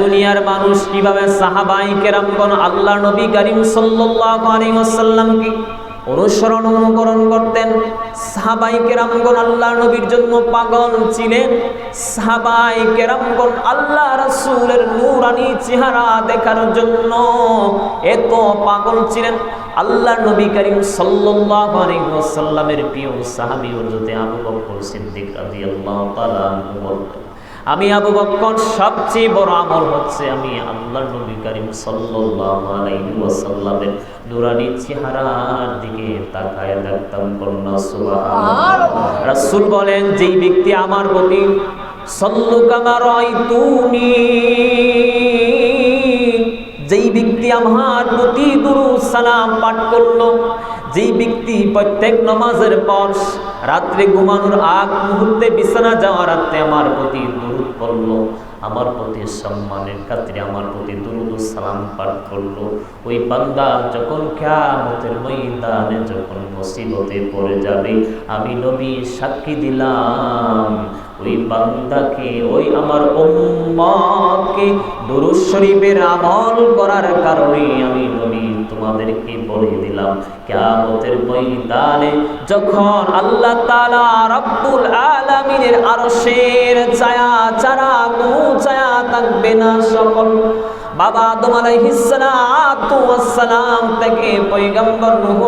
দুনিয়ার মানুষ কীভাবে সাহাবাই কেরামগণ আল্লাহ নবী করিম সাল্লাল্লাহু ওয়াসাল্লামকে অনুসরণ অনুকরণ করতেন? সাহাবাই কেরামগণ আল্লাহ নবীর জন্য পাগল ছিলেন? সাহাবাই কেরামগণ আল্লাহ রাসূলের নূরানি চেহারা দেখার জন্য এত পাগল ছিলেন। আল্লাহ নবী করিম সাল্লাল্লাহু আলাইহি প্রিয় সাহাবী হযরত আবু বকর সিদ্দিক রাদিয়াল্লাহু তাআলা আনহু বলতেন আমি আবু বকর সবচেয়ে বড় আমল হচ্ছে আমি আল্লাহর নবী করিম ওয়াসাল্লামের নুরানি চেহারার দিকে তাকায় দেখতাম কন্যা রাসূল বলেন, যেই ব্যক্তি আমার প্রতি, সল্লু কামা রাইতুনি যেই ব্যক্তি আমার প্রতি দুরু সালাম পাঠ করল যেই ব্যক্তি প্রত্যেক নমাজের পর রাত্রে ঘুমানোর আগ মুহূর্তে বিছানা যাওয়ার রাত্রে আমার প্রতি দুরুদ করল আমার প্রতি সম্মানের খাতিরে আমার প্রতি সালাম পাঠ করল। ওই বান্দা যখন কিয়ামতের ময়দানে যখন মুসিবতে পড়ে যাবে, আমি নবী সাক্ষী দিলাম। ওই বান্দাকে, ওই আমার উম্মতকে দুরুদ শরীফের আমল করার কারণে আমি নবী তোমাদেরকে বলে দিলাম, কিয়ামতের ময়দানে যখন আল্লাহ তাআলা রব্বুল আলামিনের আরশের ছায়া ছাড়া থাকবে না সকল। বাবা আদম আলাইহিসসালাতু থেকে পয়গম্বর নূহ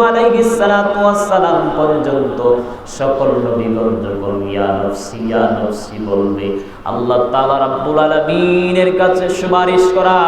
পর্যন্ত সকল বলবে। আল্লাহ তাআলা রাব্বুল আলামিনের কাছে সুপারিশ করা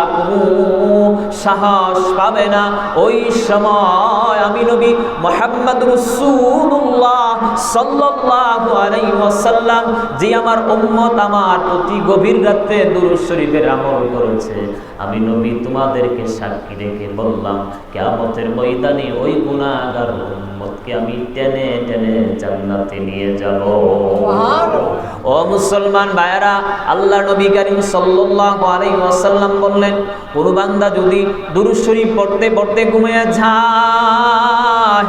সাহস পাবে না। ওই সময় আমি নবী মুহাম্মদ রাসূলুল্লাহ সাল্লাল্লাহু আলাইহি ওয়াসাল্লাম যে আমার উম্মত আমার প্রতি গভীর রাতে দুরূদ শরীফের আমল করেছে। আমি নবী তোমাদেরকে সাক্ষী রেখে বললাম কিয়ামতের ময়দানে ওই গুনাহগার উম্মতকে আমি টেনে টেনে জান্নাতে নিয়ে যাব। ও মুসলমান ভাইয়েরা আল্লাহ নবী করিম সাল্লাল্লাহু আলাইহি ওয়াসাল্লাম বললেন কোন বান্দা যদি দুরূদ শরীফ পড়তে পড়তে ঘুমিয়ে যায়।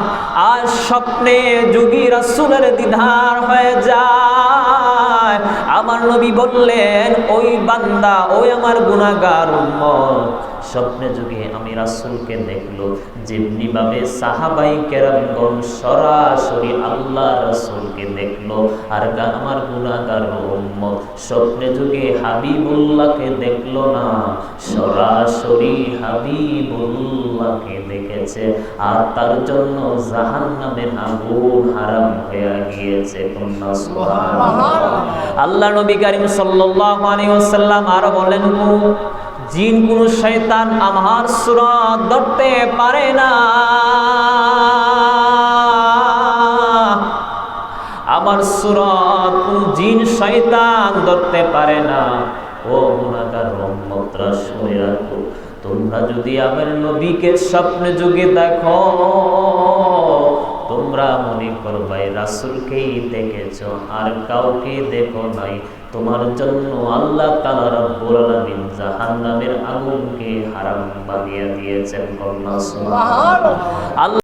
আর স্বপ্নে যোগী রাসূলের দিদার হয়ে যায়। আমার নবী বললেন, ওই বান্দা, ওই আমার গুনাহগার উম্মত। স্বপ্নে যুগে আমি রাসূলকে দেখল যেমনি ভাবে সাহাবাই কেরামগণ সরাসরি আল্লাহ রাসূলকে দেখল। আর আমার গুনাহগার উম্মত স্বপ্নে যুগে হাবিবুল্লাহকে দেখল না সরাসরি হাবিবুল্লাহকে দেখেছে। আর তার জন্য জাহান্নামের আগুন হারাম হয়ে গিয়েছে আল্লাহ নবী করিম সাল্লাল্লাহু আলাইহি ওয়াসাল্লাম আরও বলেন জিন কোন শয়তান আমার সুরত ধরতে পারে না। আমার সুরত কোন জিন শয়তান ধরতে পারে না। ও রাখো। তোমরা যদি আমার নবীকে স্বপ্নে যুগে দেখো তোমরা করো করবাই রাসুলকেই দেখেছ, আর কাউকে দেখো নাই। তোমার জন্য আল্লাহ তালা রব্বুল আলামিন জাহান্নামের আগুনকে হারাম বানিয়ে দিয়েছেন কন্যা। আল্লাহ